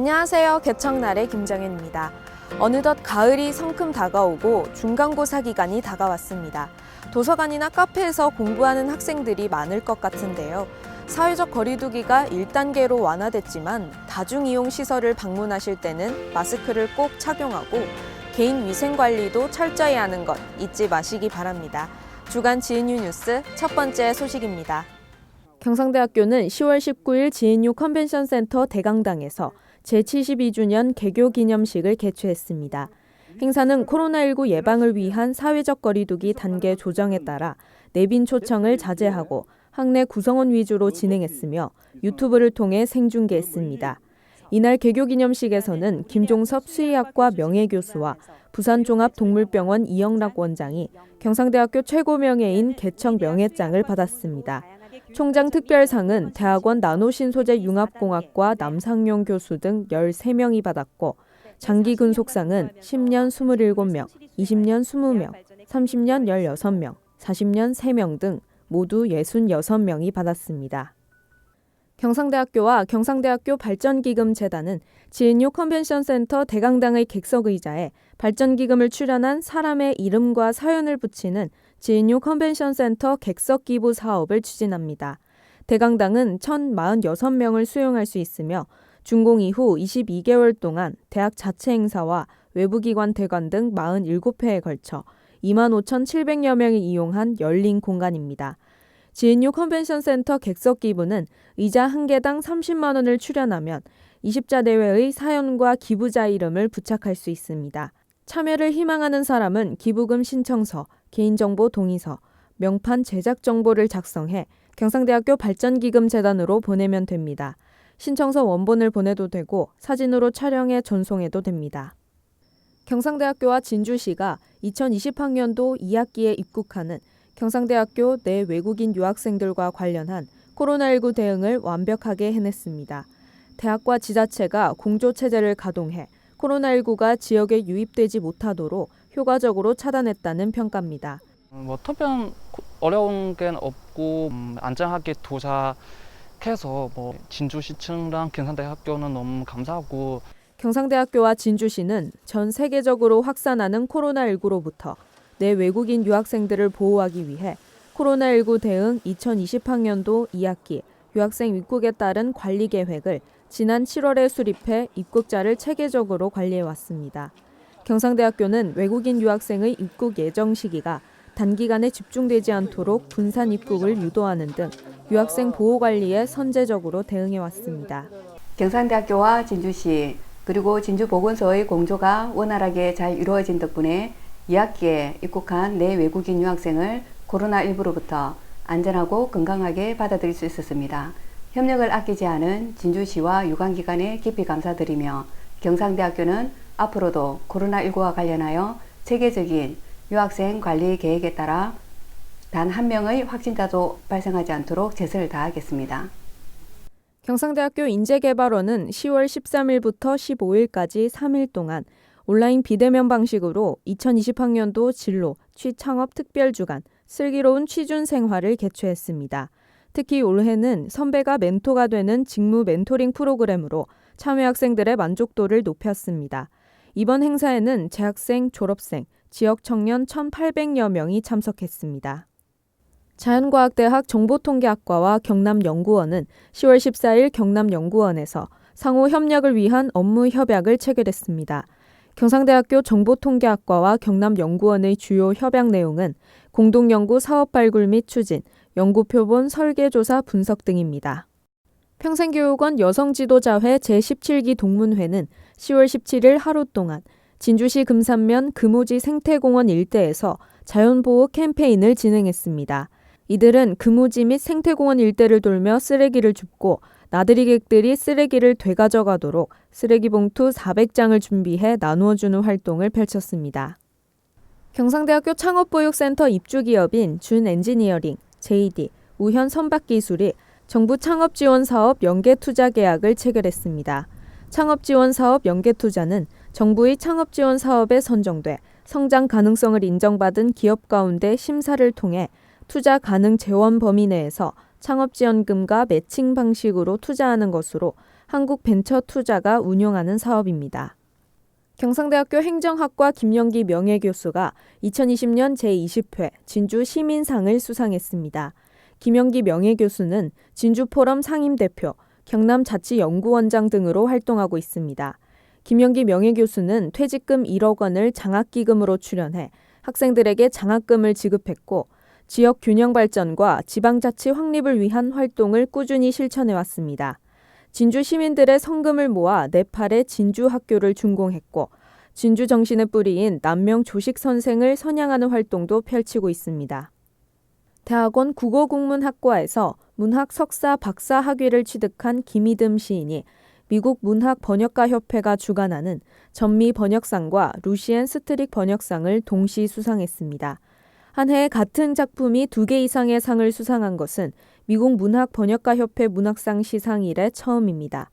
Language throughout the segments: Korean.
안녕하세요. 개청날의 김정현입니다. 어느덧 가을이 성큼 다가오고 중간고사 기간이 다가왔습니다. 도서관이나 카페에서 공부하는 학생들이 많을 것 같은데요. 사회적 거리두기가 1단계로 완화됐지만 다중이용 시설을 방문하실 때는 마스크를 꼭 착용하고 개인 위생 관리도 철저히 하는 것 잊지 마시기 바랍니다. 주간 지은유 뉴스 첫 번째 소식입니다. 경상대학교는 10월 19일 지은유 컨벤션 센터 대강당에서 제72주년 개교 기념식을 개최했습니다. 행사는 코로나19 예방을 위한 사회적 거리두기 단계 조정에 따라 내빈 초청을 자제하고 학내 구성원 위주로 진행했으며 유튜브를 통해 생중계했습니다. 이날 개교 기념식에서는 김종섭 수의학과 명예교수와 부산종합동물병원 이영락 원장이 경상대학교 최고 명예인 개청 명예장을 받았습니다. 총장 특별상은 대학원 나노신소재 융합공학과 남상용 교수 등 13명이 받았고 장기 근속상은 10년 27명, 20년 20명, 30년 16명, 40년 3명 등 모두 66명이 받았습니다. 경상대학교와 경상대학교 발전기금재단은 지은유 컨벤션센터 대강당의 객석의자에 발전기금을 출연한 사람의 이름과 사연을 붙이는 지은유 컨벤션센터 객석 기부 사업을 추진합니다. 대강당은 1,046명을 수용할 수 있으며 준공 이후 22개월 동안 대학 자체 행사와 외부기관 대관 등 47회에 걸쳐 25,700여 명이 이용한 열린 공간입니다. 지은유 컨벤션 센터 객석 기부는 이자 한 개당 30만 원을 출연하면 20자 내외의 사연과 기부자 이름을 부착할 수 있습니다. 참여를 희망하는 사람은 기부금 신청서, 개인정보 동의서, 명판 제작 정보를 작성해 경상대학교 발전기금재단으로 보내면 됩니다. 신청서 원본을 보내도 되고 사진으로 촬영해 전송해도 됩니다. 경상대학교와 진주시가 2020학년도 2학기에 입국하는 경상대학교 내 외국인 유학생들과 관련한 코로나19 대응을 완벽하게 해냈습니다. 대학과 지자체가 공조체제를 가동해 코로나19가 지역에 유입되지 못하도록 효과적으로 차단했다는 평가입니다. 뭐 특별한 고- 어려운 게 없고 음, 안전하게 도착해서 뭐 진주시청랑 경상대학교는 너무 감사하고 경상대학교와 진주시는 전 세계적으로 확산하는 코로나19로부터 내 외국인 유학생들을 보호하기 위해 코로나19 대응 2020학년도 2학기 유학생 입국에 따른 관리 계획을 지난 7월에 수립해 입국자를 체계적으로 관리해 왔습니다. 경상대학교는 외국인 유학생의 입국 예정 시기가 단기간에 집중되지 않도록 분산 입국을 유도하는 등 유학생 보호 관리에 선제적으로 대응해 왔습니다. 경상대학교와 진주시 그리고 진주보건소의 공조가 원활하게 잘 이루어진 덕분에 2학기에 입국한 내 외국인 유학생을 코로나19로부터 안전하고 건강하게 받아들일 수 있었습니다. 협력을 아끼지 않은 진주시와 유관기관에 깊이 감사드리며 경상대학교는 앞으로도 코로나19와 관련하여 체계적인 유학생 관리 계획에 따라 단 한 명의 확진자도 발생하지 않도록 최선을 다하겠습니다. 경상대학교 인재개발원은 10월 13일부터 15일까지 3일 동안 온라인 비대면 방식으로 2020학년도 진로 취창업 특별주간 슬기로운 취준 생활을 개최했습니다. 특히 올해는 선배가 멘토가 되는 직무 멘토링 프로그램으로 참여 학생들의 만족도를 높였습니다. 이번 행사에는 재학생, 졸업생, 지역 청년 1,800여 명이 참석했습니다. 자연과학대학 정보통계학과와 경남연구원은 10월 14일 경남연구원에서 상호 협력을 위한 업무 협약을 체결했습니다. 경상대학교 정보통계학과와 경남연구원의 주요 협약 내용은 공동연구 사업 발굴 및 추진, 연구 표본 설계 조사 분석 등입니다. 평생교육원 여성지도자회 제17기 동문회는 10월 17일 하루 동안 진주시 금산면 금오지 생태공원 일대에서 자연보호 캠페인을 진행했습니다. 이들은 금오지 및 생태공원 일대를 돌며 쓰레기를 줍고 나들이객들이 쓰레기를 되가져가도록 쓰레기 봉투 400장을 준비해 나누어주는 활동을 펼쳤습니다. 경상대학교 창업보육센터 입주기업인 준엔지니어링, JD, 우현 선박기술이 정부 창업지원사업 연계투자계약을 체결했습니다. 창업지원사업 연계투자는 정부의 창업지원사업에 선정돼 성장 가능성을 인정받은 기업 가운데 심사를 통해 투자 가능 재원 범위 내에서 창업지원금과 매칭 방식으로 투자하는 것으로 한국벤처투자가 운영하는 사업입니다. 경상대학교 행정학과 김영기 명예교수가 2020년 제20회 진주 시민상을 수상했습니다. 김영기 명예교수는 진주포럼 상임대표, 경남자치연구원장 등으로 활동하고 있습니다. 김영기 명예교수는 퇴직금 1억 원을 장학기금으로 출연해 학생들에게 장학금을 지급했고 지역 균형 발전과 지방자치 확립을 위한 활동을 꾸준히 실천해 왔습니다. 진주 시민들의 성금을 모아 네팔의 진주 학교를 준공했고 진주 정신의 뿌리인 남명 조식 선생을 선양하는 활동도 펼치고 있습니다. 대학원 국어국문학과에서 문학 석사 박사 학위를 취득한 김이듬 시인이 미국 문학 번역가 협회가 주관하는 전미 번역상과 루시엔 스트릭 번역상을 동시 수상했습니다. 한 해 같은 작품이 두 개 이상의 상을 수상한 것은 미국 문학 번역가 협회 문학상 시상 이래 처음입니다.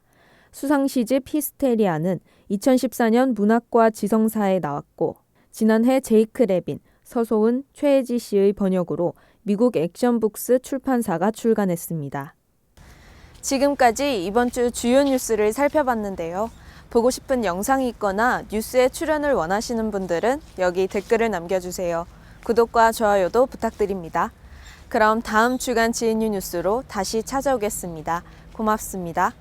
수상 시집 히스테리아는 2014년 문학과 지성사에 나왔고 지난해 제이크 레빈, 서소은, 최혜지 씨의 번역으로 미국 액션북스 출판사가 출간했습니다. 지금까지 이번 주 주요 뉴스를 살펴봤는데요. 보고 싶은 영상이 있거나 뉴스에 출연을 원하시는 분들은 여기 댓글을 남겨주세요. 구독과 좋아요도 부탁드립니다. 그럼 다음 주간 지인뉴 뉴스로 다시 찾아오겠습니다. 고맙습니다.